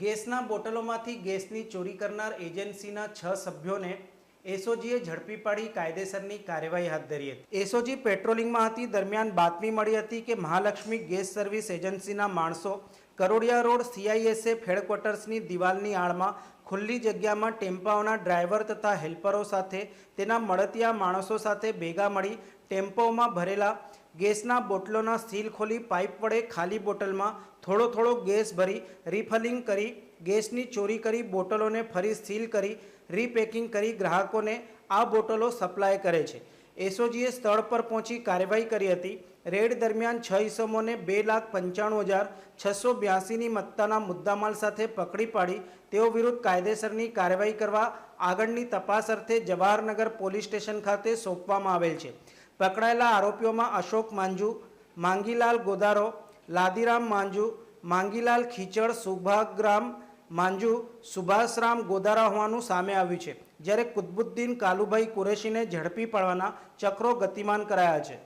ગેસના બોટલોમાંથી ગેસની ચોરી કરનાર એજન્સીના છ સભ્યોને એસઓજીએ ઝડપી પાડી કાયદેસરની કાર્યવાહી હાથ ધરી હતી. એસઓજી પેટ્રોલિંગમાં હતી, દરમિયાન બાતમી મળી હતી કે મહાલક્ષ્મી ગેસ સર્વિસ એજન્સીના માણસો કરોડિયા રોડ સીઆઈએસએફ હેડક્વાર્ટર્સની દિવાલની આડમાં ખુલ્લી જગ્યામાં ટેમ્પાઓના ડ્રાઈવર તથા હેલ્પરો સાથે તેના મળતિયા માણસો સાથે ભેગા મળી ટેમ્પોમાં ભરેલા ગેસના બોટલોના સીલ ખોલી પાઇપ વડે ખાલી બોટલમાં થોડો થોડો ગેસ ભરી રિફલિંગ કરી, ગેસની ચોરી કરી બોટલોને ફરી સીલ કરી, રીપેકિંગ કરી ગ્રાહકોને આ બોટલો સપ્લાય કરે છે. એસઓજીએ સ્થળ પર પહોંચી કાર્યવાહી કરી હતી. રેડ દરમિયાન છ ઇસમોને બે લાખ પંચાણું હજાર છસો બ્યાસીની મત્તાના મુદ્દામાલ સાથે પકડી પાડી. તેઓ વિરુદ્ધ કાયદેસરની કાર્યવાહી કરવા આગળની તપાસ અર્થે જવાહરનગર પોલીસ સ્ટેશન ખાતે સોંપવામાં આવેલ છે. પકડાયેલા આરોપીઓમાં અશોક માંજુ, માંગીલાલ ગોદારો લાદીરામ માંજુ, માંગીલાલ ખીચડ, સુભાગરામ માંજુ, સુભાષરામ ગોદારા હોવાનું સામે આવ્યું છે, જ્યારે કુતબુદ્દીન કાલુભાઈ કુરેશીને ઝડપી પાડવાના ચક્રો ગતિમાન કરાયા છે.